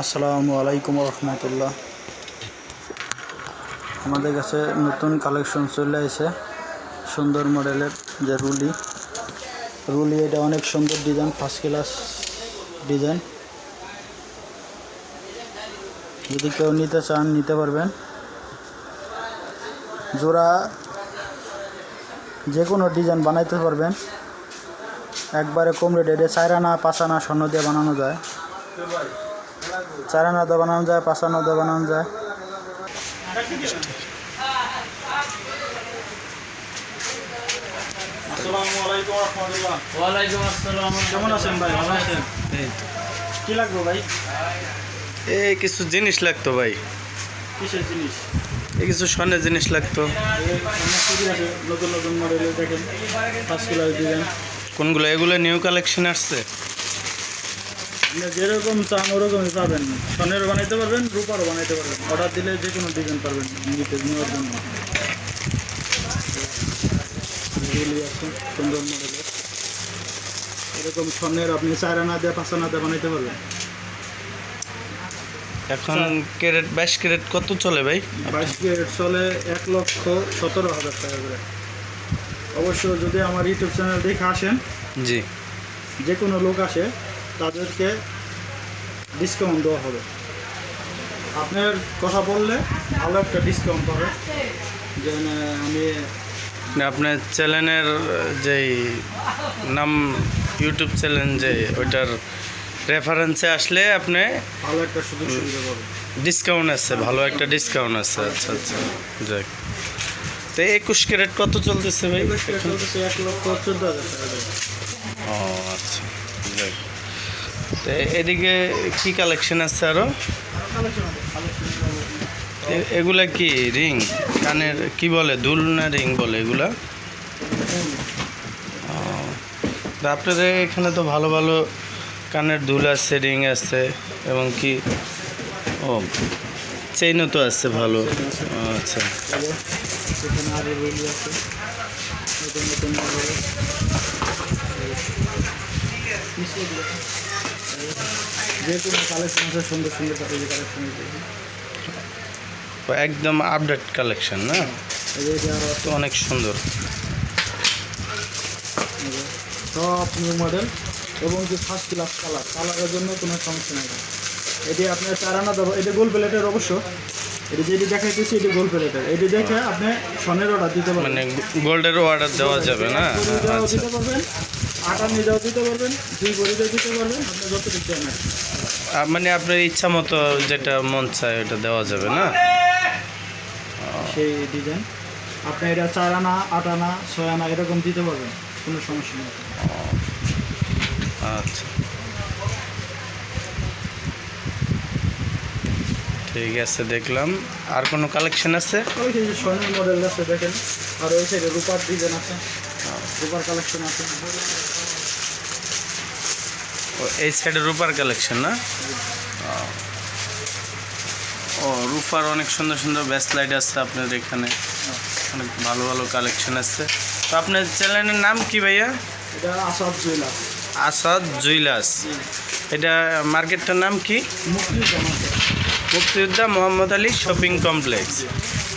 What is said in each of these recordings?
আসসালামু আলাইকুম রহমতুল্লাহ আমাদের কাছে নতুন কালেকশন চলে এসে সুন্দর মডেলের যে রুলি। রুলি এটা অনেক সুন্দর ডিজাইন ফার্স্ট ক্লাস ডিজাইন। যদি কেউ নিতে চান, নিতে পারবেন। জোড়া যে কোনো ডিজাইন বানাইতে পারবেন। একবারে কম রেটে, এটা চার আনা পাঁচ আনা স্বর্ণ দিয়ে বানানো যায়। চার আনা দিয়ে বানানো যায় পাঁচ আনা দিয়ে বানানো যায়। আসসালামু আলাইকুম রহমতুল্লাহ ওয়ালাইকুম আসসালাম কেমন আছেন ভাই? ভালো আছেন? কি লাগবে ভাই? এই কিছু জিনিস লাগতো ভাই। কিসের জিনিস? এই কিছু স্বর্ণের জিনিস লাগতো। নতুন নতুন মডেলের দেখেন কোনগুলো? এগুলো নিউ কালেকশন আসছে। যেরকম চান ওরকমই পাবেন। স্বর্ণেরও বানাইতে পারবেন রূপারও বানাইতে পারবেন। অর্ডার দিলে যে কোনো ডিজাইন পারবেন নিতে নেওয়ার জন্য। সুন্দর মডেলের। এরকম স্বর্ণের আপনি চার আনা দিয়ে পাঁচ আনা দিয়ে বানাইতে পারবেন। এখন ক্যারেট বাইশ ক্যারেট কত চলে ভাই? বাইশ ক্যারেট চলে এক লক্ষ সতেরো হাজার টাকা করে। অবশ্য যদি আমার ইউটিউব চ্যানেল দেখে আসেন জি। যে কোনো লোক আসে তাদেরকে ডিসকাউন্ট দেওয়া হবে। আপনার কথা বললে ভালো একটা ডিসকাউন্ট পাবে। যে আমি আপনার চ্যানেলের যেই নাম ইউটিউব চ্যানেল যে ওইটার রেফারেন্সে আসলে আপনি ভালো একটা সুযোগ সুবিধা পাবেন। ডিসকাউন্ট আছে ভালো একটা ডিসকাউন্ট আছে। আচ্ছা আচ্ছা যাক। তো একুশ ক্যারেট কত চলতেছে ভাই? একুশ ক্যারেট চলতেছে এক লক্ষ চোদ্দ হাজার টাকা। ও আচ্ছা যাক। তো এদিকে কি কালেকশন আছে আরও এগুলা কি রিং কানের, কি বলে? দুল না রিং বলে এগুলা? আপনাদের এখানে তো ভালো ভালো কানের দুল আছে রিং আছে, এবং কি, ও চেইনও তো আছে ভালো। আচ্ছা। আছে। যে কোনো কালেকশন আছে সুন্দর সুন্দর এই কালেকশন একদম আপডেট কালেকশন না? তো অনেক সুন্দর। সব নিউ মডেল এবং যে ফার্স্ট ক্লাস কালার কালারের জন্য কোনো সমস্যা নেই। এটি আপনার চারানা দেবো এটা গোল প্লেটের অবশ্য। এটি যেটি দেখাইতেছি এটি গোল প্লেটের এটি দেখে আপনি সনের অর্ডার দিতে পারবেন। মানে গোল্ডের অর্ডার দেওয়া যাবে না? আচ্ছা। দিতে পারবেন। আটা নিজেও দিতে পারবেন দুই দিতে পারবেন আপনি যত দিতে না মানে আপনার ইচ্ছা মতো যেটা মন চায় ওটা দেওয়া যাবে না? সেই ডিজাইন। আপনি এটা চার আনা আট আনা ছয় আনা এরকম দিতে পারবেন কোনো সমস্যা নেই। আচ্ছা। ঠিক আছে দেখলাম। আর কোনো কালেকশন আছে? ওই যে স্বর্ণের মডেল আছে দেখেন। আর ওই সাইডে রূপার ডিজাইন আছে। রূপার কালেকশন আছে। ও, এই সাইডে রূপার কালেকশন না? ও রূপার অনেক সুন্দর সুন্দর ব্যাস লাইট আছে আপনার এখানে। অনেক ভালো ভালো কালেকশন আছে। তো আপনার চ্যানেলের নাম কি ভাইয়া? এটা আসাদ জুয়েলার্স আসাদ জুইলাস এটা মার্কেটটার নাম কি? মুক্তি জামাতে। মুক্তিযোদ্ধা মোহাম্মদ আলী শপিং কমপ্লেক্স।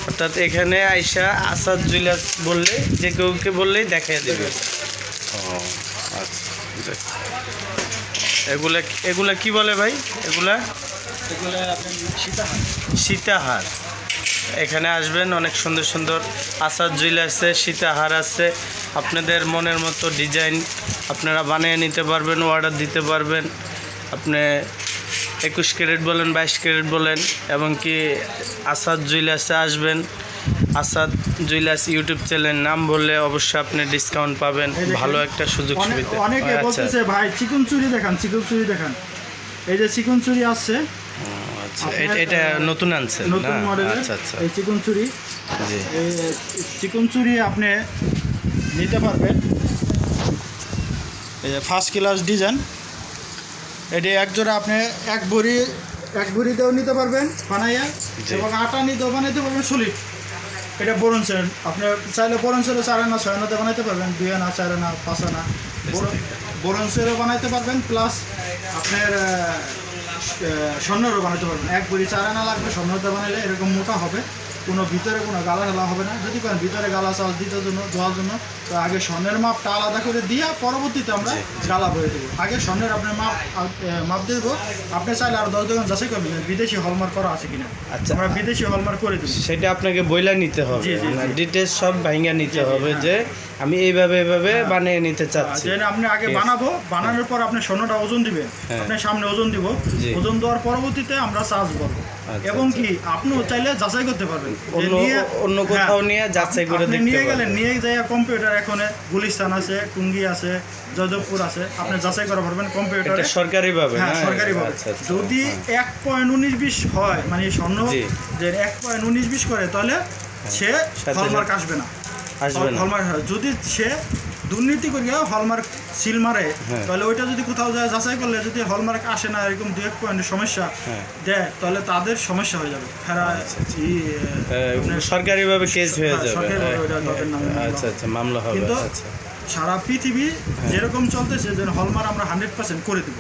অর্থাৎ এখানে আইসা আসাদ জুইলাস বললে যে কেউকে বললেই দেখাই দেবে। ও আচ্ছা। এগুলা এগুলা কি বলে ভাই? এগুলা? এগুলো সীতাহার। এখানে আসবেন অনেক সুন্দর সুন্দর আসাদ আছে সীতাহার আছে। আপনাদের মনের মতো ডিজাইন আপনারা বানিয়ে নিতে পারবেন অর্ডার দিতে পারবেন। আপনি একুশ ক্যারেট বলেন বাইশ ক্যারেট বলেন এবং কি আসাদ জুয়েলার্সে আসবেন। আসাদ জুয়েলার্স ইউটিউব চ্যানেলের নাম বললে অবশ্যই আপনি ডিসকাউন্ট পাবেন। ভালো একটা সুযোগ সুবিধা। অনেকে আচ্ছা। বলতেছে ভাই চিকন চুরি দেখান চিকন চুরি দেখান। এই যে চিকন চুরি আসছে আচ্ছা। এটা- নতুন আনছেন না? নতুন মডেলের আচ্ছা আচ্ছা। এই চিকন চুরি। জি। চিকন চুরি আপনি নিতে পারবেন। এই যে ফার্স্ট ক্লাস ডিজাইন এটি এক জোড়া আপনি এক বড়ি এক বড়িতেও নিতে পারবেন বানাইয়া এবং আটা নিতেও বানাইতে পারবেন সলিড। এটা বরঞ্চের আপনি চাইলে বরঞ্চেরও চার আনা ছয় আনাতে বানাইতে পারবেন দুই আনা চার আনা পাঁচ আনা। বরঞ্চেরও বানাইতে পারবেন প্লাস আপনার স্বর্ণরও বানাতে পারবেন। এক বড়ি চার আনা লাগবে স্বর্ণরটা বানাইলে এরকম মোটা হবে। কোনো ভিতরে কোনো গালা ঢালা হবে না। যদি করেন ভিতরে গালা চাল দিতে জন্য দেওয়ার জন্য তো আগে স্বর্ণের মাপটা আলাদা করে দিয়ে পরবর্তীতে আমরা গালা ভরে দেবো। আগে স্বর্ণের আপনার মাপ মাপ দিয়ে দেবো। আপনি চাইলে আর দশ দোকান যাচাই করবেন বিদেশি হলমার্ক করা আছে কিনা। আচ্ছা। আমরা বিদেশি হলমার্ক করে দেবো। সেটা আপনাকে বইলা নিতে হবে। ডিটেলস সব ভাঙ্গা নিতে হবে যে আমি এইভাবে এইভাবে বানিয়ে নিতে চাচ্ছি। আপনি আগে বানাবো বানানোর পর আপনি স্বর্ণটা ওজন দিবেন। হ্যাঁ। আপনি সামনে ওজন দিব। ওজন দেওয়ার পরবর্তীতে আমরা চার্জ করব। আচ্ছা, এবং আচ্ছা। কি আপনিও চাইলে যাচাই করতে পারবেন। অন্য অন্য কোথাও হ্যাঁ, নিয়ে যাচাই করে দেখতে নিয়ে গেলেন নিয়ে যায় কম্পিউটার এখন গুলিস্তান আছে টুঙ্গি আছে যাদবপুর আছে আপনি যাচাই করা পারবেন কম্পিউটার এটা সরকারি ভাবে হ্যাঁ সরকারি ভাবে আচ্ছা আচ্ছা। যদি এক পয়েন্ট উনিশ বিশ হয় মানে স্বর্ণ যে এক পয়েন্ট উনিশ বিশ করে তাহলে সে হলমার্ক আসবে না। আসবে না। হলমার্ক যদি সে দুর্নীতি করিয়া হলমার্ক সিল মারে হ্যাঁ। তাহলে ওইটা যদি কোথাও যায় যাচাই করলে যদি হলমার্ক আসে না এরকম দু এক পয়েন্টের সমস্যা হ্যাঁ। দেয় তাহলে তাদের সমস্যা হয়ে যাবে। ফেরা সরকারি ভাবে কেস হয়ে হ্যাঁ, যাবে। সরকারিভাবে আচ্ছা আচ্ছা মামলা হবে কিন্তু আচ্ছা। সারা পৃথিবী যেরকম চলতেছে যেন হলমার্ক আমরা হান্ড্রেড পার্সেন্ট করে দেবো।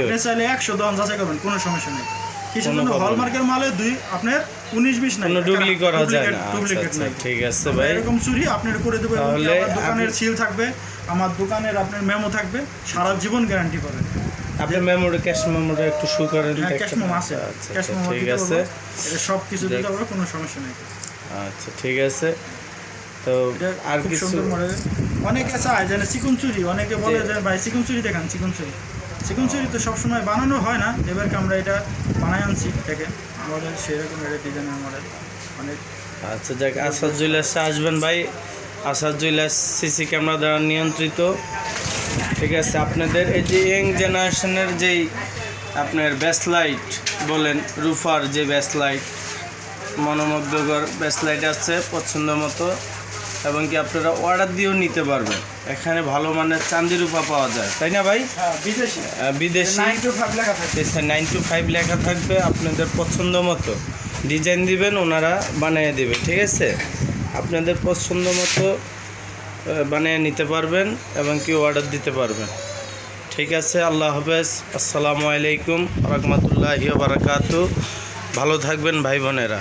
আপনি চাইলে একশো দন যাচাই করবেন কোনো সমস্যা নেই। কিছু জন্য হলমার্কের মালে দুই আপনার উনিশ বিশ নাই। ডুপ্লি করা যায় না। আচ্ছা আচ্ছা ঠিক আছে ভাই। এরকম চুরি আপনার করে দেবো তাহলে দোকানের সিল থাকবে আমার দোকানের আপনার মেমো থাকবে সারা জীবন গ্যারান্টি পাবেন আপনি মেমোরি ক্যাশ মেমোরি একটু শু করেন ক্যাশ মেমো আছে। ক্যাশ আচ্ছা, মেমো ঠিক আছে। এটা সব কিছু দিতে পারব কোনো সমস্যা নেই। আচ্ছা ঠিক আছে। তো আর কিছু অনেকে চায় যেন চিকন চুরি অনেকে বলে। যে ভাই চিকন চুরি দেখান চিকন চুরি। চিকন চুরি তো সবসময় বানানো হয় না। এবারকে আমরা এটা বানাই আনছি দেখে আমাদের সেরকম ডিজাইনের মডেল অনেক আচ্ছা যাক, আসাদ জুয়েলার্সে আসবেন ভাই। আসাদ জুয়েলার্স সিসি ক্যামেরা দ্বারা নিয়ন্ত্রিত। ঠিক আছে, আপনাদের এই যে ইয়ং জেনারেশনের যেই আপনার ব্যাসলাইট বলেন, রুফার যে ব্যাসলাইট মনোমুগ্ধকর ব্যাসলাইট আছে, পছন্দ মতো। এবং কি আপনারা অর্ডার দিয়েও নিতে পারবেন। এখানে ভালো মানের চান্দি রূপা পাওয়া যায়। তাই না ভাই? হ্যাঁ বিদেশি। বিদেশি। নাইন টু ফাইভ লেখা নাইন টু ফাইভ লেখা থাকবে আপনাদের পছন্দ মতো। ডিজাইন দিবেন ওনারা বানিয়ে দেবে ঠিক আছে? আপনাদের পছন্দ মতো বানিয়ে নিতে পারবেন এবং কি অর্ডার দিতে পারবেন। ঠিক আছে আল্লাহ হাফেজ। আসসালামু আলাইকুম রহমতুল্লাহি বারাকাতু। ভালো থাকবেন ভাই বোনেরা।